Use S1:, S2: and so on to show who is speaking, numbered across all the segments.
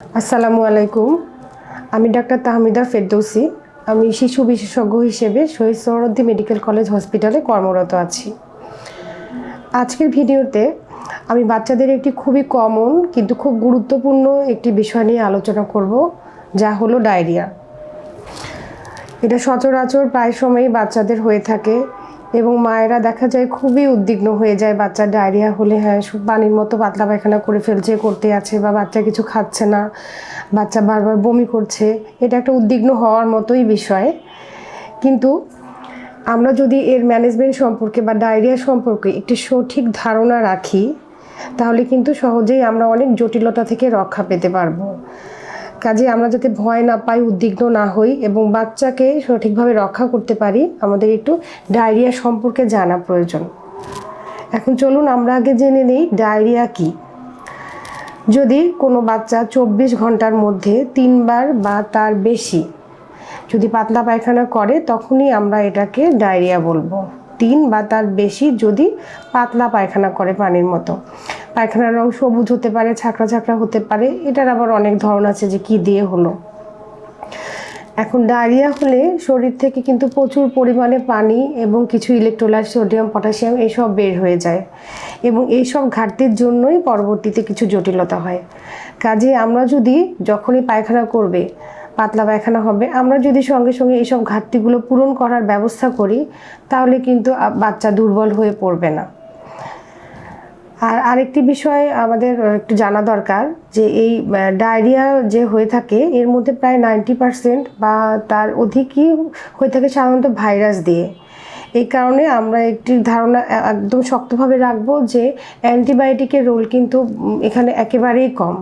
S1: আসসালামু আলাইকুম। আমি ডাক্তার তাহমিদা ফেরদৌসি। আমি শিশু বিশেষজ্ঞ হিসেবে শহীদ সোহরদ্দি মেডিকেল কলেজ হসপিটালে কর্মরত আছি। আজকের ভিডিওতে আমি বাচ্চাদের একটি খুবই কমন কিন্তু খুব গুরুত্বপূর্ণ একটি বিষয় নিয়ে আলোচনা করব, যা হলো ডায়রিয়া। এটা সচরাচর প্রায় সময়ই বাচ্চাদের হয়ে থাকে। এবং মায়েরা দেখা যায় খুবই উদ্বিগ্ন হয়ে যায় বাচ্চার ডায়রিয়া হলে হ্যাঁ পানির মতো পাতলা পায়খানা করে ফেলছে, করতে আছে বা বাচ্চা কিছু খাচ্ছে না, বাচ্চা বারবার বমি করছে। এটা একটা উদ্বিগ্ন হওয়ার মতোই বিষয়। কিন্তু আমরা যদি এর ম্যানেজমেন্ট সম্পর্কে বা ডায়রিয়া সম্পর্কে একটি সঠিক ধারণা রাখি, তাহলে কিন্তু সহজেই আমরা অনেক জটিলতা থেকে রক্ষা পেতে পারব। কাজে আমরা যাতে ভয় না পাই, উদ্বিগ্ন না হই এবং বাচ্চাকে সঠিকভাবে রক্ষা করতে পারি, আমাদের একটু ডায়রিয়া সম্পর্কে জানা প্রয়োজন। এখন চলুন আমরা আগে জেনে নিই ডায়রিয়া কি। যদি কোনো বাচ্চা চব্বিশ ঘণ্টার মধ্যে তিনবার বা তার বেশি যদি পাতলা পায়খানা করে, তখনই আমরা এটাকে ডায়রিয়া বলব। তিন বা তার বেশি যদি পাতলা পায়খানা করে পানির মতো। পায়খানার রং সবুজ হতে পারে, ছাকড়া ছাকড়া হতে পারে, এটার আবার অনেক ধরন আছে যে কি দিয়ে হলো। এখন ডায়রিয়া হলে শরীর থেকে কিন্তু প্রচুর পরিমাণে পানি এবং কিছু ইলেকট্রোলাইট সোডিয়াম পটাশিয়াম এইসব বের হয়ে যায় এবং এইসব ঘাটতির জন্যই পরবর্তীতে কিছু জটিলতা হয়। কাজে আমরা যদি যখনই পায়খানা করবে, পাতলা পায়খানা হবে, আমরা যদি সঙ্গে সঙ্গে এইসব ঘাটতিগুলো পূরণ করার ব্যবস্থা করি, তাহলে কিন্তু বাচ্চা দুর্বল হয়ে পড়বে না। আর আরেকটি বিষয় আমাদের একটু জানা দরকার যে এই ডায়রিয়া যে হয়ে থাকে, এর মধ্যে প্রায় নাইনটি পার্সেন্ট বা তার অধিকই হয়ে থাকে সাধারণত ভাইরাস দিয়ে। এই কারণে আমরা একটি ধারণা একদম শক্তভাবে রাখব যে অ্যান্টিবায়োটিকের রোল কিন্তু এখানে একেবারেই কম।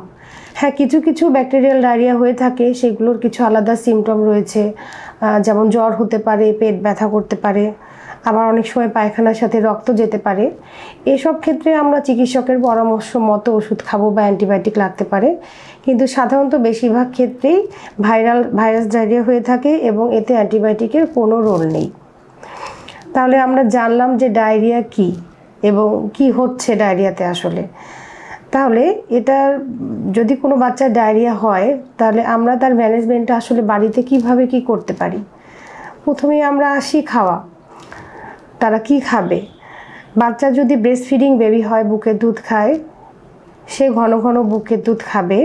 S1: হ্যাঁ কিছু কিছু ব্যাকটেরিয়াল ডায়রিয়া হয়ে থাকে, সেগুলোর কিছু আলাদা সিমটম রয়েছে। যেমন জ্বর হতে পারে, পেট ব্যথা করতে পারে। আবার অনেক সময় পায়খানার সাথে রক্ত যেতে পারে। এসব ক্ষেত্রে আমরা চিকিৎসকের পরামর্শ মতো ওষুধ খাব বা অ্যান্টিবায়োটিক লাগতে পারে। কিন্তু সাধারণত বেশিরভাগ ক্ষেত্রেই ভাইরাল ভাইরাস ডায়রিয়া হয়ে থাকে এবং এতে অ্যান্টিবায়োটিকের কোনো রোল নেই। তাহলে আমরা জানলাম যে ডায়রিয়া কি এবং কি হচ্ছে ডায়রিয়াতে আসলে। তাহলে এটা যদি কোনো বাচ্চার ডায়রিয়া হয়, তাহলে আমরা তার ম্যানেজমেন্টটা আসলে বাড়িতে কীভাবে কি করতে পারি? প্রথমেই আমরা আসি খাওয়া। তারা কি খাবে? বাচ্চা যদি ব্রেস্ট ফিডিং বেবি হয় বুকের দুধ খায়, সে ঘন ঘন বুকের দুধ খাবে।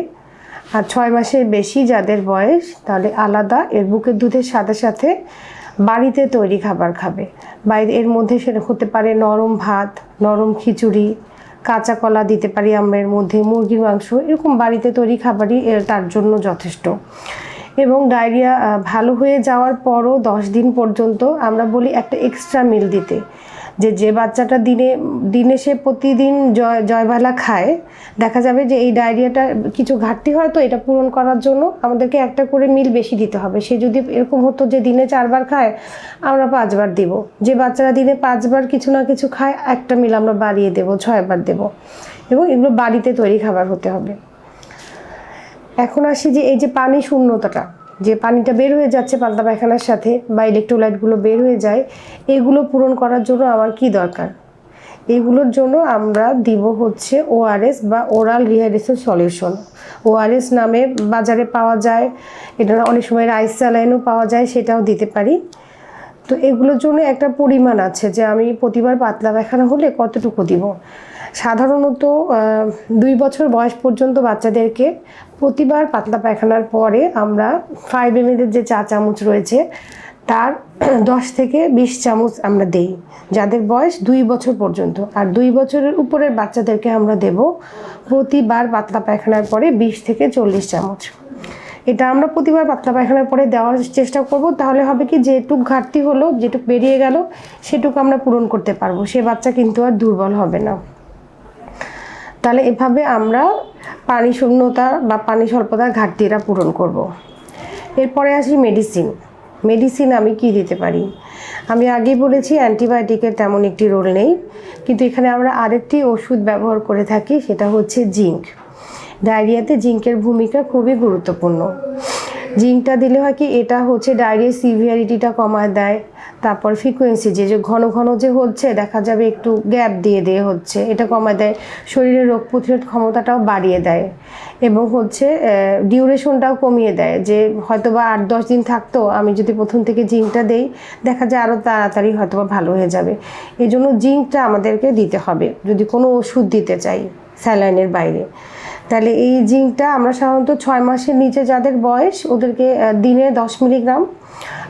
S1: আর ছয় মাসের বেশি যাদের বয়স, তাহলে আলাদা, এর বুকের দুধের সাথে সাথে বাড়িতে তৈরি খাবার খাবে। বাইরে এর মধ্যে সেটা হতে পারে নরম ভাত, নরম খিচুড়ি, কাঁচা কলা দিতে পারি আমরা এর মধ্যে, মুরগির মাংস, এরকম বাড়িতে তৈরি খাবারই তার জন্য যথেষ্ট। এবং ডায়রিয়া ভালো হয়ে যাওয়ার পরও দশ দিন পর্যন্ত আমরা বলি একটা এক্সট্রা মিল দিতে। যে যে বাচ্চাটা দিনে দিনে সে প্রতিদিন জয়, জয়বালা খায়, দেখা যাবে যে এই ডায়রিয়াটা কিছু ঘাটতি হয় তো এটা পূরণ করার জন্য আমাদেরকে একটা করে মিল বেশি দিতে হবে। সে যদি এরকম হতো যে দিনে চারবার খায়, আমরা পাঁচবার দিব। যে বাচ্চারা দিনে পাঁচবার কিছু না কিছু খায়, একটা মিল আমরা বাড়িয়ে দেবো, ছয়বার দেব। এবং এগুলো বাড়িতে তৈরি খাবার হতে হবে। এখন আসি যে এই যে পানি শূন্যতাটা, যে পানিটা বের হয়ে যাচ্ছে পাতলা পায়খানার সাথে বা ইলেকট্রোলাইটগুলো বের হয়ে যায়, এগুলো পূরণ করার জন্য আমার কি দরকার? এগুলোর জন্য আমরা দিব হচ্ছে ওআরএস বা ওরাল রিহাইড্রেশন সলিউশন ওআরএস নামে বাজারে পাওয়া যায়, এটা অনেক সময় রাইস স্যালাইনও পাওয়া যায়, সেটাও দিতে পারি। তো এগুলোর জন্য একটা পরিমাণ আছে যে আমি প্রতিবার পাতলা পায়খানা হলে কতটুকু দিব? সাধারণত দুই বছর বয়স পর্যন্ত বাচ্চাদেরকে প্রতিবার পাতলা পায়খানার পরে আমরা ফাইভ এম যে চা চামচ রয়েছে, তার দশ থেকে বিশ চামচ আমরা দেই। যাদের বয়স দুই বছর পর্যন্ত। আর দুই বছরের উপরের বাচ্চাদেরকে আমরা দেব প্রতিবার পাতলা পায়খানার পরে বিশ থেকে চল্লিশ চামচ। এটা আমরা প্রতিবার পাতলা পায়খানার পরে দেওয়ার চেষ্টা করব। তাহলে হবে কি, যেটুক ঘাটতি হলো, যেটুক বেরিয়ে গেল, সেটুকু আমরা পূরণ করতে পারব। সে বাচ্চা কিন্তু আর দুর্বল হবে না। তাহলে এভাবে আমরা পানি শূন্যতা বা পানি স্বল্পতার ঘাটতিটা পূরণ করব। এরপরে আসি মেডিসিন মেডিসিন আমি কি দিতে পারি? আমি আগেই বলেছি অ্যান্টিবায়োটিকের তেমন একটি রোল নেই। কিন্তু এখানে আমরা আরেকটি ওষুধ ব্যবহার করে থাকি, সেটা হচ্ছে জিঙ্ক। ডায়রিয়াতে জিঙ্কের ভূমিকা খুবই গুরুত্বপূর্ণ। জিঙ্কটা দিলে হয় কি, এটা হচ্ছে ডায়রিয়া সিভিয়ারিটিটা কমায় দেয় তারপর ফ্রিকোয়েন্সি যে যে ঘন ঘন যে হচ্ছে, দেখা যাবে একটু গ্যাপ দিয়ে দিয়ে হচ্ছে। এটা কমায় দেয়। শরীরের রোগ প্রতিরোধ ক্ষমতাটাও বাড়িয়ে দেয়। এবং হচ্ছে ডিউরেশনটাও কমিয়ে দেয়। যে হয়তো বা আট, দশ দিন থাকতো, আমি যদি প্রথম থেকে জিঙ্কটা দেই, দেখা যায় আরও তাড়াতাড়ি হয়তো বা ভালো হয়ে যাবে। এই জন্য জিঙ্কটা আমাদেরকে দিতে হবে। যদি কোনো ওষুধ দিতে চাই স্যালাইনের বাইরে। তাহলে এই জিঙ্কটা আমরা সাধারণত ছয় মাসের নিচে যাদের বয়স, ওদেরকে দিনে দশ মিলিগ্রাম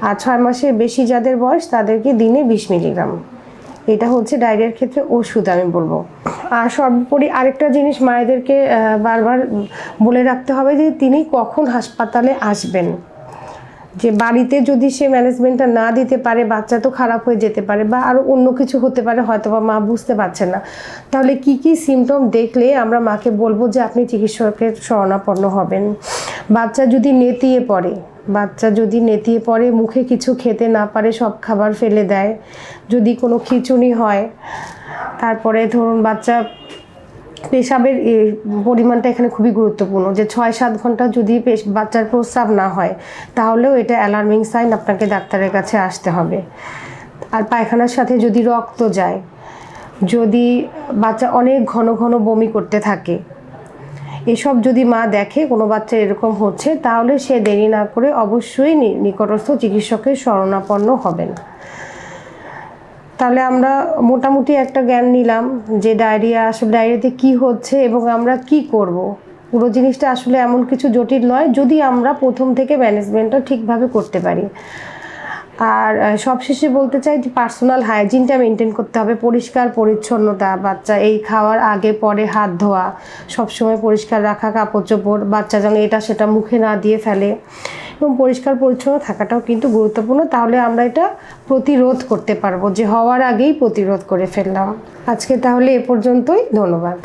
S1: আর ছয় মাসের বেশি যাদের বয়স, তাদেরকে দিনে বিশ মিলিগ্রাম। এটা হচ্ছে ডায়রিয়ার ক্ষেত্রে ওষুধ আমি বলব। আর সর্বোপরি আরেকটা জিনিস মায়েদেরকে বারবার বলে রাখতে হবে যে তিনি কখন হাসপাতালে আসবেন। যে বাড়িতে যদি সে ম্যানেজমেন্টটা না দিতে পারে, বাচ্চা তো খারাপ হয়ে যেতে পারে বা আরও অন্য কিছু হতে পারে হয়তো বা মা বুঝতে পারছে না। তাহলে কি কি সিমটম দেখলে আমরা মাকে বলব যে আপনি চিকিৎসকের শরণাপন্ন হবেন। বাচ্চা যদি নেতিয়ে পড়ে, বাচ্চা যদি নেতিয়ে পড়ে, মুখে কিছু খেতে না পারে, সব খাবার ফেলে দেয়। যদি কোনো খিচুনি হয়, তারপরে ধরুন বাচ্চা পেশাবের পরিমাণটা এখানে খুবই গুরুত্বপূর্ণ। যে ছয় সাত ঘণ্টা যদি বাচ্চার প্রস্রাব না হয়, তাহলেও এটা অ্যালার্মিং সাইন আপনাকে ডাক্তারের কাছে আসতে হবে। আর পায়খানার সাথে যদি রক্ত যায়, যদি বাচ্চা অনেক ঘন ঘন বমি করতে থাকে, এসব যদি মা দেখে কোনো বাচ্চা এরকম হচ্ছে, তাহলে সে দেরি না করে অবশ্যই নিকটস্থ চিকিৎসকের শরণাপন্ন হবেন। তাহলে আমরা মোটামুটি একটা জ্ঞান নিলাম যে ডায়রিয়া, আসলে ডায়রিয়াতে কি হচ্ছে এবং আমরা কি করব। পুরো জিনিসটা আসলে এমন কিছু জটিল নয়, যদি আমরা প্রথম থেকে ম্যানেজমেন্টটা ঠিকভাবে করতে পারি আর সবশেষে বলতে চাই যে পার্সোনাল হাইজিনটা মেনটেন করতে হবে, পরিষ্কার পরিচ্ছন্নতা, বাচ্চা এই খাওয়ার আগে পরে হাত ধোয়া, সবসময় পরিষ্কার রাখা কাপড় চোপড় বাচ্চা যেন এটা সেটা মুখে না দিয়ে ফেলে এবং পরিষ্কার পরিচ্ছন্ন থাকাটাও কিন্তু গুরুত্বপূর্ণ। তাহলে আমরা এটা প্রতিরোধ করতে পারব, যে হওয়ার আগেই প্রতিরোধ করে ফেললাম। আজকে তাহলে এ পর্যন্তই, ধন্যবাদ।